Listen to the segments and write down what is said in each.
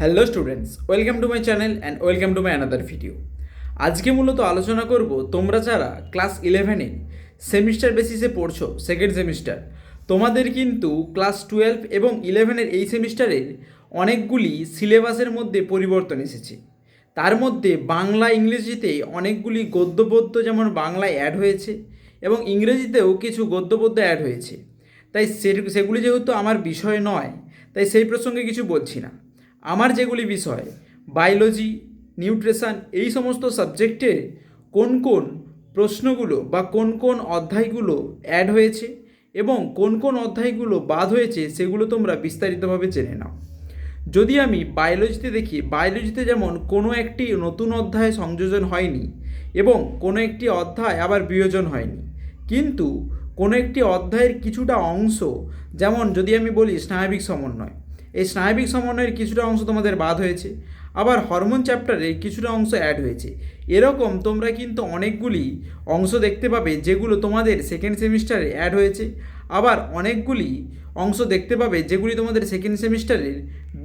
Hello students welcome to my channel and welcome to my another video আজকে মূলত আলোচনা করব তোমরা যারা ক্লাস ইলেভেনে সেমিস্টার বেসিসে পড়ছো সেকেন্ড সেমিস্টার তোমাদের কিন্তু ক্লাস টুয়েলভ এবং ইলেভেনের এই সেমিস্টারের অনেকগুলি সিলেবাসের মধ্যে পরিবর্তন এসেছে। তার মধ্যে বাংলা, ইংরেজিতে অনেকগুলি গদ্য পদ্য যেমন বাংলায় অ্যাড হয়েছে এবং ইংরেজিতেও কিছু গদ্য পদ্য অ্যাড হয়েছে। তাই সেগুলি যেহেতু আমার বিষয় নয়, তাই সেই প্রসঙ্গে কিছু বলছি না। আমার যেগুলি বিষয় বায়োলজি নিউট্রিশন এই সমস্ত সাবজেক্টে কোন কোন প্রশ্নগুলো বা কোন কোন অধ্যায়গুলো অ্যাড হয়েছে এবং কোন কোন অধ্যায়গুলো বাদ হয়েছে সেগুলো তোমরা বিস্তারিতভাবে জেনে নাও। যদি আমি বায়োলজিতে দেখি বায়োলজিতে যেমন কোনো একটি নতুন অধ্যায় সংযোজন হয়নি এবং কোনো একটি অধ্যায় আবার বিয়োজন হয়নি, কিন্তু কোনো একটি অধ্যায়ের কিছুটা অংশ, যেমন যদি আমি বলি স্নায়বিক সমন্বয় এই স্নায়বিক সমন্বয়ের কিছুটা অংশ তোমাদের বাদ হয়েছে। আবার হরমোন চ্যাপ্টারে কিছুটা অংশ অ্যাড হয়েছে। এরকম তোমরা কিন্তু অনেকগুলি অংশ দেখতে পাবে যেগুলো তোমাদের সেকেন্ড সেমিস্টারে অ্যাড হয়েছে। আবার অনেকগুলি অংশ দেখতে পাবে যেগুলি তোমাদের সেকেন্ড সেমিস্টারের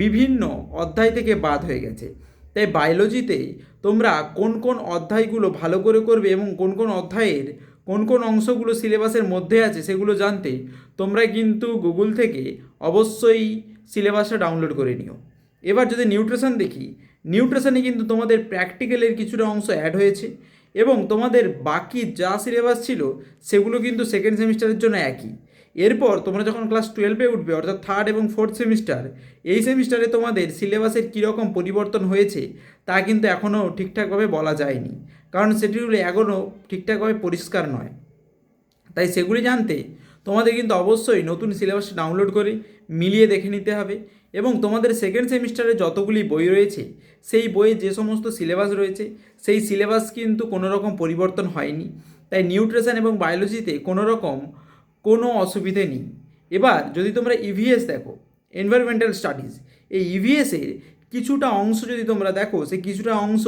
বিভিন্ন অধ্যায় থেকে বাদ হয়ে গেছে। তাই বায়োলজিতে তোমরা কোন কোন অধ্যায়গুলো ভালো করে করবে এবং কোন কোন অধ্যায়ের কোন কোন অংশগুলো সিলেবাসের মধ্যে আছে সেগুলো জানতে তোমরা কিন্তু গুগল থেকে অবশ্যই সিলেবাসটা ডাউনলোড করে নিও। এবার যদি নিউট্রিশন দেখি, নিউট্রিশনে কিন্তু তোমাদের প্র্যাকটিক্যালের কিছুটা অংশ অ্যাড হয়েছে এবং তোমাদের বাকি যা সিলেবাস ছিল, সেগুলো কিন্তু সেকেন্ড সেমিস্টারের জন্য একই। এরপর তোমরা যখন ক্লাস টুয়েলভে উঠবে, অর্থাৎ থার্ড এবং ফোর্থ সেমিস্টার, এই সেমিস্টারে তোমাদের সিলেবাসের কীরকম পরিবর্তন হয়েছে, তা কিন্তু এখনও ঠিকঠাকভাবে বলা যায়নি। কারণ সেটিগুলো এখনও ঠিকঠাকভাবে পরিষ্কার নয়। তাই সেগুলি জানতে তোমাদের কিন্তু অবশ্যই নতুন সিলেবাসটা ডাউনলোড করে মিলিয়ে দেখে নিতে হবে এবং তোমাদের সেকেন্ড সেমিস্টারে যতগুলি বই রয়েছে, সেই বইয়ে যে সমস্ত সিলেবাস রয়েছে, সেই সিলেবাস কিন্তু কোনো রকম পরিবর্তন হয়নি। তাই নিউট্রিশন এবং বায়োলজিতে কোনো রকম কোনো অসুবিধে নেই। এবার যদি তোমরা ইভিএস দেখো এনভায়রনমেন্টাল স্টাডিজ এই ইভিএসের কিছুটা অংশ যদি তোমরা দেখো সেই কিছুটা অংশ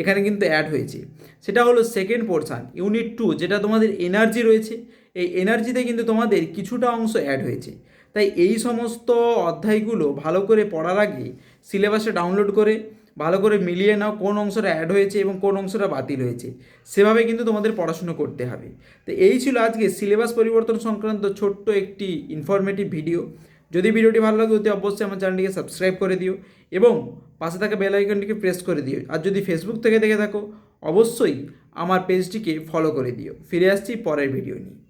এখানে কিন্তু অ্যাড হয়েছে। সেটা হলো সেকেন্ড পোর্শান ইউনিট টু যেটা তোমাদের এনার্জি রয়েছে। এই এনার্জিতে কিন্তু তোমাদের কিছুটা অংশ অ্যাড হয়েছে। তাই এই সমস্ত অধ্যায়গুলো ভালো করে পড়ার আগে সিলেবাসে ডাউনলোড করে, ভালো করে মিলিয়ে নাও কোন অংশটা অ্যাড হয়েছে এবং কোন অংশটা বাতিল হয়েছে। সেভাবে কিন্তু তোমাদের পড়াশুনো করতে হবে। তো এই ছিল আজকে সিলেবাস পরিবর্তন সংক্রান্ত ছোট্ট একটি ইনফরমেটিভ ভিডিও যদি ভিডিওটি ভালো লাগে, অতি অবশ্যই আমার চ্যানেলটিকে সাবস্ক্রাইব করে দিও এবং পাশে থাকা বেল আইকনটিকে প্রেস করে দিও। আর যদি ফেসবুক থেকে দেখে থাকো, অবশ্যই আমার পেজটিকে ফলো করে দিও। ফিরে আসছি পরের ভিডিও নিয়ে।